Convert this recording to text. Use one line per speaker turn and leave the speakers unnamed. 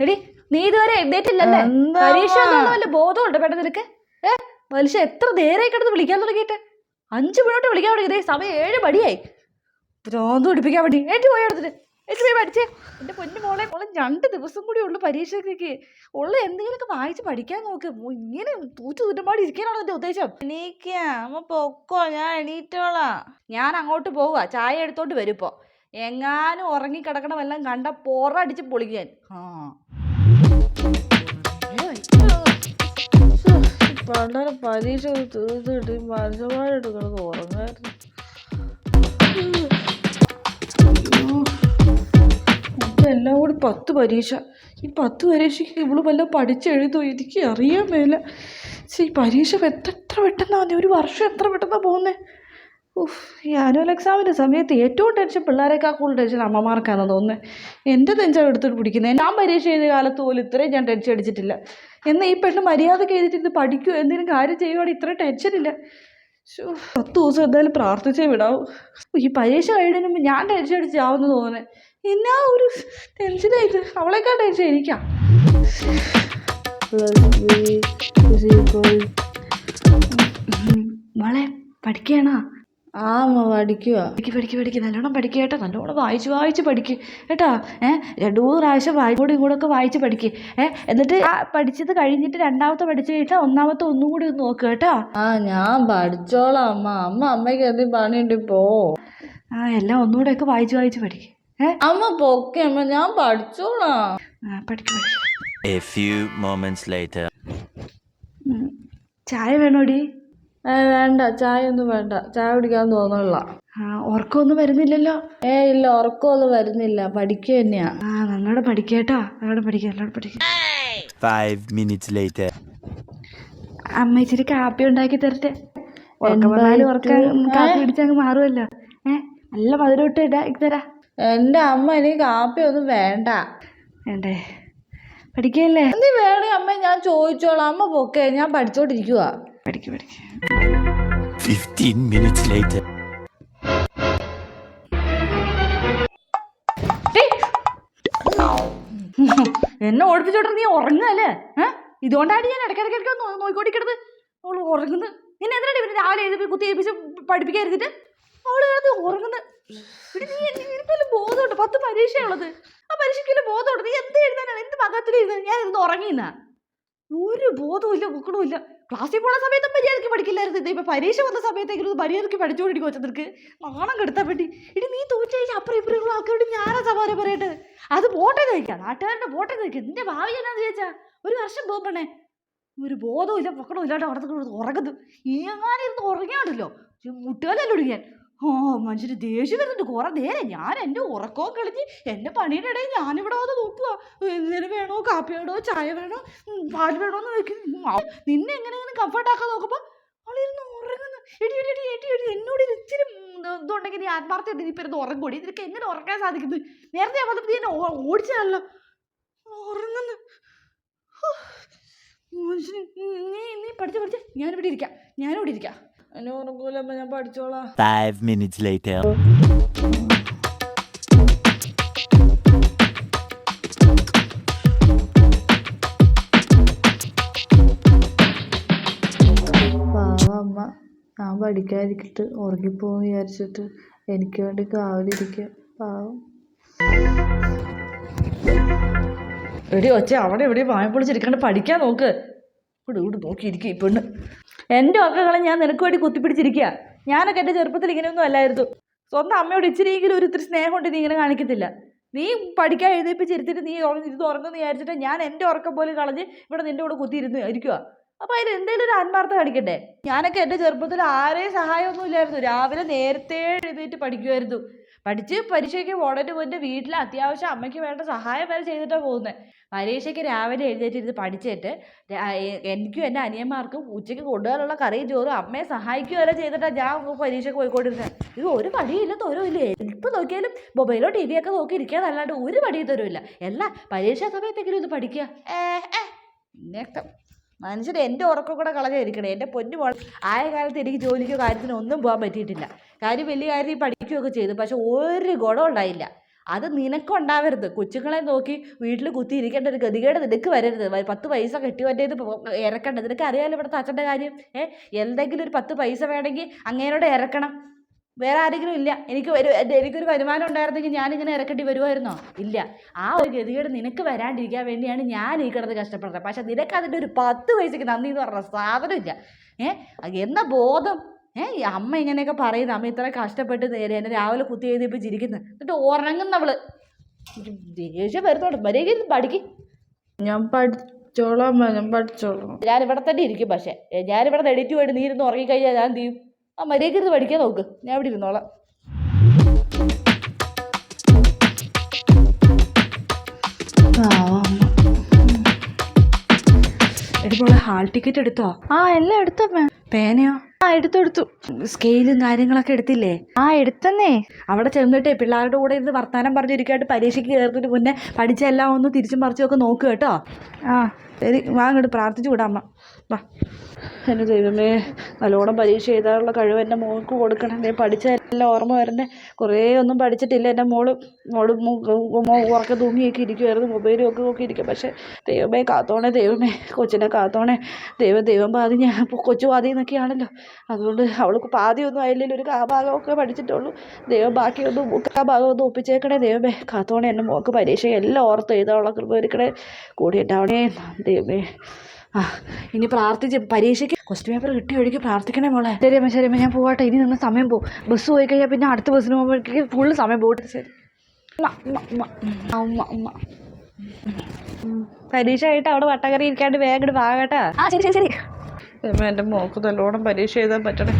എടി നീ ഇതുവരെ എഴുന്നേറ്റില്ലല്ലേ
എന്താ?
പരീക്ഷ? വല്ല ബോധമുണ്ട് പെട്ടെന്ന് നിനക്ക്? ഏ മനുഷ്യ എത്ര നേരെ കിടന്ന് വിളിക്കാൻ തുടങ്ങിയിട്ട്? അഞ്ചു മിനിറ്റ് വിളിക്കാൻ തുടങ്ങി. സമയം ഏഴ് മണിയായി. ഭ്രാന്ത് പിടിപ്പിക്കാൻ വേണ്ടി. ഏറ്റു പോയി എടുത്തിട്ട്. ഏറ്റു പോയി പഠിച്ചേ. എന്റെ പൊന്നു മോളെ മോളെ രണ്ട് ദിവസം കൂടി ഉള്ളു പരീക്ഷയ്ക്ക് ഉള്ള എന്തെങ്കിലുമൊക്കെ വായിച്ച് പഠിക്കാൻ നോക്ക്. ഇങ്ങനെ തൂച്ചു തുറ്റമ്പാടി ഇരിക്കാനാണ് എന്റെ ഉദ്ദേശം.
എണീക്കാ. അമ്മ പൊക്കോ? ഞാൻ എണീറ്റോളാ.
ഞാൻ അങ്ങോട്ട് പോവുക. ചായ എടുത്തോണ്ട് വരും എങ്ങാനും ഉറങ്ങിക്കിടക്കണം എല്ലാം കണ്ട പൊറടിച്ച് പൊളിക്കാൻ ആ
പരീക്ഷ തീർത്തിട്ട് മനുഷ്യന്മാരായിട്ട് കിടന്ന് ഉറങ്ങായിരുന്നു.
എല്ലാം കൂടി പത്ത് പരീക്ഷ. ഈ പത്ത് പരീക്ഷയ്ക്ക് ഇവൾ വല്ലതും പഠിച്ചെഴുതോ എനിക്ക് അറിയാൻ മേല. ഈ പരീക്ഷ എത്ര പെട്ടെന്നാണ് ഒരു വർഷം എത്ര പെട്ടെന്നാണ് പോകുന്നത് ഉഫ് ഈ ആനുവൽ എക്സാമിന്റെ സമയത്ത് ഏറ്റവും ടെൻഷൻ പിള്ളേരെക്കാൾ കൂടുതൽ ടെൻഷൻ അമ്മമാർക്കാണെന്ന് തോന്നുന്നത് എന്റെ ടെൻഷൻ എടുത്തിട്ട് പിടിക്കുന്നത് ഞാൻ പരീക്ഷ എഴുതിയ കാലത്ത് പോലും ഇത്രയും ഞാൻ ടെൻഷൻ അടിച്ചിട്ടില്ല. എന്നാൽ ഈ പെണ്ണ് മര്യാദയ്ക്ക് എഴുതിയിട്ട് പഠിക്കുമോ എന്തെങ്കിലും കാര്യം ചെയ്യുവാണെങ്കിൽ ഇത്ര ഇല്ല. പത്ത് ദിവസം എന്തായാലും പ്രാർത്ഥിച്ചേ വിടാവൂ. ഈ പരീക്ഷ കഴിയുന്നതിന് മുമ്പ് ഞാൻ ടെൻഷൻ അടിച്ചാവുമെന്ന് തോന്നുന്നത് എന്നാ ഒരു ടെൻഷനായിട്ട് അവളെക്കാൾ ടെൻഷൻ എനിക്കാ. മോളെ പഠിക്കണോ?
ആ അമ്മ പഠിക്കുക
പഠിക്ക് പഠിക്ക് പഠിക്ക്. നല്ലോണം പഠിക്കുക കേട്ടോ. നല്ലോണം വായിച്ച് വായിച്ച് പഠിക്ക് കേട്ടോ. ഏ? രണ്ടു മൂന്ന് പ്രാവശ്യം കൂടി കൂടെ ഒക്കെ വായിച്ച് പഠിക്ക്. ഏ? എന്നിട്ട് ആ പഠിച്ചത് കഴിഞ്ഞിട്ട് രണ്ടാമത്തെ പഠിച്ചു കഴിഞ്ഞാൽ ഒന്നാമത്തെ ഒന്നും കൂടി ഒന്ന് നോക്കുക കേട്ടോ.
ആ ഞാൻ പഠിച്ചോളാം അമ്മ. അമ്മ അമ്മയ്ക്ക് എന്തെങ്കിലും പണിയുണ്ട് പോ.
ആ എല്ലാം ഒന്നുകൂടെ ഒക്കെ വായിച്ച് വായിച്ച് പഠിക്ക്. ഏ?
അമ്മ പൊക്കെ അമ്മ. ഞാൻ പഠിച്ചോളാം.
ആ പഠിക്ക് പഠിക്ക്.
A few moments later.
ചായ വേണോടി?
വേണ്ട ചായ ഒന്നും വേണ്ട. ചായ കുടിക്കാൻ തോന്നണില്ല
ആ ഉറക്കമൊന്നും വരുന്നില്ലല്ലോ?
ഏ ഇല്ല ഉറക്കമൊന്നും വരുന്നില്ല. പഠിക്കുക തന്നെയാ.
ആ നല്ലോണം പഠിക്കേട്ടോ നല്ലോണം പഠിക്കുക നല്ലോണം പഠിക്കുക
Five minutes later.
അമ്മ ഇച്ചിരി കാപ്പി ഉണ്ടാക്കി തരട്ടെ. ഉറക്കം? വന്നാലും ഉറക്കം കാപ്പി പിടിച്ചങ്ങ് മാറുമല്ലോ. ഏ നല്ല മധുരം ഇട്ട് ഇടാക്കി തരാ.
എന്റെ അമ്മ എനിക്ക് കാപ്പി ഒന്നും വേണ്ട.
വേണ്ടേ? പഠിക്കല്ലേ?
നീ വേണേ അമ്മ ഞാൻ ചോദിച്ചോളാം. അമ്മ പോക്കേ ഞാൻ പഠിച്ചോണ്ടിരിക്കുവാ.
പഠിക്കും പഠിക്ക്.
Fifteen minutes later.
എന്നെ ഓടിപ്പിച്ചോട്ടെ നീ ഉറങ്ങല്ലേ ഇതുകൊണ്ടാണ് ഞാൻ ഇടയ്ക്കിടയ്ക്ക് നോക്കിക്കൊണ്ടിരിക്കണത് അവൾ ഉറങ്ങുന്നു. നിന്നെ എന്തിനാണ് ഇവർ രാവിലെ എഴുതി കുത്തി ഏൽപ്പിച്ച് പഠിപ്പിക്കാതിരുന്നിട്ട് അവൾ കിടന്ന് ഉറങ്ങുന്നു. എടി നീ എന്നെ- നിനക്ക് വല്ല ബോധമുണ്ട്? പത്ത് പരീക്ഷയുള്ളത് ആ പരീക്ഷയ്ക്ക് ബോധമുണ്ട്? നീ എന്ത് എഴുതാനാണ്? എന്ത് മകത്തിൽ എഴുതാൻ ഞാൻ ഇരുന്ന് ഉറങ്ങിയെന്നാ? ഒരു ബോധവുമില്ല ബുക്കണമില്ല ക്ലാസ്സിൽ പോണ സമയത്ത് മര്യാദയ്ക്ക് പഠിക്കില്ലായിരുന്നു? ഇത് ഇപ്പൊ പരീക്ഷ വന്ന സമയത്തേക്കും മര്യാദയ്ക്ക് പഠിച്ചുകൊണ്ടിരിക്കും വെച്ചതിർക്ക് നാണം കെടുത്താൻ വേണ്ടി. ഇനി നീ തോറ്റു കഴിഞ്ഞാൽ അപ്പുറം ഇപ്പുറമുള്ള ആൾക്കാരോട് ഞാനാ സമാനം പറയട്ടെ? അത് പോട്ടെ കഴിക്കാം നാട്ടുകാരുടെ പോട്ടെ കഴിക്കാം നിന്റെ ഭാവി എന്നാന്ന് ചോദിച്ചാ? ഒരു വർഷം പോകണേ ഒരു ബോധവും ഇല്ല പൊക്കണവും ഇല്ലാണ്ട് അവിടെ ഉറങ്ങുന്നു. ഈ അങ്ങനെ ഇരുന്ന് ഉറങ്ങിയാണല്ലോ മുട്ടുകാലല്ലോ ഒടിക്കാൻ ഓ മനുഷ്യന് ദേഷ്യം വരുന്നുണ്ട്. കുറെ നേരം ഞാൻ എന്റെ ഉറക്കവും കളിഞ്ഞ് എന്റെ പണിയുടെ ഇടയിൽ ഞാനിവിടെ വന്ന് നോക്കുക എന്തിനു വേണോ കാപ്പി വേണോ ചായ വേണോ പാൽ വേണോ എന്ന് നോക്കി എങ്ങനെ എങ്ങനെ നിന്നെ എങ്ങനെയെങ്കിലും കംഫർട്ട് ആക്കാൻ നോക്കുമ്പോൾ അവളിരുന്ന് ഉറങ്ങുന്നു. എടി എടി എടി എടി എടി എന്നോട് ഇത് ഇച്ചിരി ഇതുണ്ടെങ്കിൽ നീ ആത്മാർത്ഥ നീ ഇപ്പം ഇരുന്ന് ഉറങ്ങൂടി നിനക്ക് എങ്ങനെ ഉറക്കാൻ സാധിക്കുന്നു? നേരത്തെ ഞാൻ വന്നപ്പോൾ നീ എന്നെ ഓടിച്ചതല്ലോ. ഉറങ്ങുന്നു. മനുഷ്യന് നീ നീ പഠിച്ച് പഠിച്ച്. ഞാനിവിടെ ഇരിക്കാം. ഞാനിവിടെ ഇരിക്കാം.
എന്നെ ഉറങ്ങൂല അമ്മ ഞാൻ പഠിച്ചോളാം.
Five minutes later.
പാവം അമ്മ. ഞാൻ പഠിക്കാതിരിക്കിട്ട് ഉറങ്ങിപ്പോകും വിചാരിച്ചിട്ട് എനിക്ക് വേണ്ടി കാവലിരിക്കുക പാവം.
എടി ഒച്ച അവിടെ എവിടെയും വായ പൊളിച്ചിരിക്കാണ്ട് പഠിക്കാൻ നോക്ക്. ഇവിടെ ഇവിടെ നോക്കിയിരിക്കും ഈ പെണ്ണ്. എന്റെ ഒക്കകളെ ഞാൻ നിനക്ക് വേണ്ടി കുത്തിപ്പിടിച്ചിരിക്കുക ഞാനൊക്കെ എന്റെ ചെറുപ്പത്തിൽ ഇങ്ങനെയൊന്നും അല്ലായിരുന്നു. സ്വന്തം അമ്മയോട് ഇച്ചിരിയെങ്കിലും ഒരു ഇത്തിരി സ്നേഹം കൊണ്ട് നീ ഇങ്ങനെ കാണിക്കത്തില്ല. നീ പഠിക്കാൻ എഴുതിപ്പിച്ചിരുത്തിട്ട് നീ ഇത് ഉറങ്ങുമെന്ന് വിചാരിച്ചിട്ട് ഞാൻ എന്റെ ഉറക്കം പോലും കളഞ്ഞ് ഇവിടെ നിന്റെ കൂടെ കുത്തിയിരുന്ന് ഇരിക്കുക അപ്പോൾ അതിൽ എന്തെങ്കിലും ഒരു ആത്മാർത്ഥം കാണിക്കണ്ടേ? ഞാനൊക്കെ എന്റെ ചെറുപ്പത്തിൽ ആരെയും സഹായമൊന്നും ഇല്ലായിരുന്നു. രാവിലെ നേരത്തെ എഴുന്നേറ്റ് പഠിക്കുമായിരുന്നു പഠിച്ച് പരീക്ഷയ്ക്ക് പോണേറ്റ് മുന്നേ വീട്ടിൽ അത്യാവശ്യം അമ്മയ്ക്ക് വേണ്ട സഹായം വരെ ചെയ്തിട്ടാണ് പോകുന്നത് പരീക്ഷയ്ക്ക് രാവിലെ എഴുന്നേറ്റിരുന്ന് പഠിച്ചിട്ട് എനിക്കും എന്റെ അനിയന്മാർക്കും ഉച്ചയ്ക്ക് കൊണ്ടുപോകാനുള്ള കറിയും ചോറും അമ്മയെ സഹായിക്കുക വരെ ചെയ്തിട്ടാണ് ഞാൻ പരീക്ഷയ്ക്ക് പോയിക്കൊണ്ടിരുന്നത് ഇത് ഒരു പടിയില്ല തരവില്ലേ ഇപ്പം നോക്കിയാലും മൊബൈലോ ടി ഒക്കെ നോക്കി ഇരിക്കാന്നല്ലാണ്ട് ഒരു പടി തരുമില്ല എല്ലാ പരീക്ഷാ സമയത്തെങ്കിലും ഇത് പഠിക്കുക ഏ ഏ. മനുഷ്യൻ എന്റെ ഉറക്കം കൂടെ കളഞ്ഞിരിക്കണേ. എന്റെ പൊന്നു മോൾ ആയ കാലത്ത് എനിക്ക് ജോലിക്കോ കാര്യത്തിനോ ഒന്നും പോകാൻ പറ്റിയിട്ടില്ല. കാര്യം വലിയ കാര്യം പഠിക്കുകയൊക്കെ ചെയ്തു. പക്ഷെ ഒരു ഗുണം ഉണ്ടായില്ല. അത് നിനക്കുണ്ടാവരുത്. കൊച്ചുങ്ങളെ നോക്കി വീട്ടിൽ കുത്തി ഇരിക്കേണ്ട ഒരു ഗതികേട് നിനക്ക് വരരുത്. പത്ത് പൈസ കെട്ടി പറ്റിയത് ഇറക്കണ്ട. നിനക്ക് അറിയാമല്ലോ ഇവിടുത്തെ അച്ഛന്റെ കാര്യം? ഏ? എന്തെങ്കിലും ഒരു പത്ത് പൈസ വേണമെങ്കിൽ അങ്ങേനോട് ഇറക്കണം. വേറെ ആരെങ്കിലും ഇല്ല. എനിക്ക് ഒരു എനിക്കൊരു വരുമാനം ഉണ്ടായിരുന്നെങ്കിൽ ഞാനിങ്ങനെ ഇറക്കേണ്ടി വരുമായിരുന്നോ? ഇല്ല. ആ ഒരു ഗതികേട് നിനക്ക് വരാണ്ടിരിക്കാൻ വേണ്ടിയാണ് ഞാൻ ഈ കിടന്ന് കഷ്ടപ്പെടുന്നത്. പക്ഷെ നിനക്ക് അതിന്റെ ഒരു പത്ത് പൈസയ്ക്ക് നന്ദി എന്ന് പറഞ്ഞ സാധനമില്ല. ഏ? എന്ന ബോധം ഏ ഈ അമ്മ ഇങ്ങനെയൊക്കെ പറയുന്നത് അമ്മ ഇത്ര കഷ്ടപ്പെട്ട് നേരെ എന്നെ രാവിലെ കുത്തി എഴുതിയപ്പോൾ ചിരിക്കുന്നത് എന്നിട്ട് ഉറങ്ങുന്നവൾ. ദേഷ്യം വരുത്തോട്ടെ മര്യാദ പഠിക്ക്.
ഞാൻ പഠിച്ചോളാം ഞാൻ പഠിച്ചോളാം.
ഞാൻ ഇവിടെ തന്നെ ഇരിക്കും പക്ഷേ. ഞാൻ ഇവിടെ നിന്ന് എഡിറ്റ് പോയിട്ട് നീ ഇരുന്ന് ഉറങ്ങിക്കഴിഞ്ഞാൽ ഞാൻ എന്ത് ചെയ്യും? ആ മര്യാദ ഇരുന്ന് പഠിക്കാൻ നോക്ക്. ഞാൻ ഇവിടെ ഇരുന്നോളാം. ഹാൾ ടിക്കറ്റ് എടുത്തോ?
ആ എല്ലാം എടുത്തോ
പേനയോ?
ആ എടുത്തു എടുത്തു.
സ്കെയിലും കാര്യങ്ങളൊക്കെ എടുത്തില്ലേ?
ആ എടുത്തന്നേ.
അവിടെ ചെന്നിട്ടേ പിള്ളേരുടെ കൂടെ ഇരുന്ന് വർത്താനം പറഞ്ഞിരിക്കായിട്ട് പരീക്ഷയ്ക്ക് കയറുന്നതിന് മുന്നേ പഠിച്ച എല്ലാം ഒന്ന് തിരിച്ചും മറിച്ചും ഒക്കെ നോക്കുക കേട്ടോ.
ആ.
ശരി വാ അങ്ങോട്ട് പ്രാർത്ഥിച്ചു വിടാം അമ്മ വാ. എന്റെ ദൈവമേ നല്ലോണം പരീക്ഷ എഴുതാനുള്ള കഴിവ് എന്റെ മോൾക്ക് കൊടുക്കണം. ദേ പഠിച്ച എല്ലാം ഓർമ്മ വരണേ കുറേ ഒന്നും പഠിച്ചിട്ടില്ല. എന്റെ മോൾ മോൾ മു- ഉറക്കെ തൂങ്ങിയൊക്കെ ഇരിക്കുമായിരുന്നു മൊബൈലും ഒക്കെ നോക്കി ഇരിക്കും പക്ഷേ ദൈവമേ കാത്തോണേ ദൈവമേ കൊച്ചിനെ കാത്തോണേ. ദൈവം ദൈവം പാതി ഞാൻ കൊച്ചു പാതി എന്നൊക്കെയാണല്ലോ അതുകൊണ്ട് അവൾക്ക് പാതിയൊന്നും ആയില്ലെങ്കിൽ ഒരു കാഭാഗമൊക്കെ പഠിച്ചിട്ടുള്ളൂ. ദൈവം ബാക്കിയൊന്നും മുക്കാ ഭാഗം ഒന്ന് ഒപ്പിച്ചേക്കണേ ദൈവമേ. കാത്തോണേ എന്റെ മോൾക്ക് പരീക്ഷ എല്ലാം ഓർത്ത് എഴുതാനുള്ള കൃപ ഒരുക്കണേ കൂടി ഉണ്ടാവണേ ദൈവമേ. ആ ഇനി പ്രാർത്ഥിച്ച് പരീക്ഷയ്ക്ക് ക്വസ്റ്റ്യൻ പേപ്പർ കിട്ടിയ ഒഴുകി പ്രാർത്ഥിക്കണേ മോളെ. ശരി അമ്മ ശരി അമ്മ ഞാൻ പോവാട്ടെ. ഇനി നിന്ന് സമയം പോകും. ബസ് പോയി കഴിഞ്ഞാൽ പിന്നെ അടുത്ത ബസ്സിന് പോകുമ്പോഴേക്ക് ഫുള്ള് സമയം പോകട്ടെ ശരി. പരീക്ഷ ആയിട്ട് അവിടെ വട്ടക്കറി ഇരിക്കാണ്ട് വേഗം വാകട്ടെ ആ ശരി ശരി ശരി.
എന്റെ മോക്ക് നല്ലോണം പരീക്ഷ എഴുതാൻ പറ്റണേ.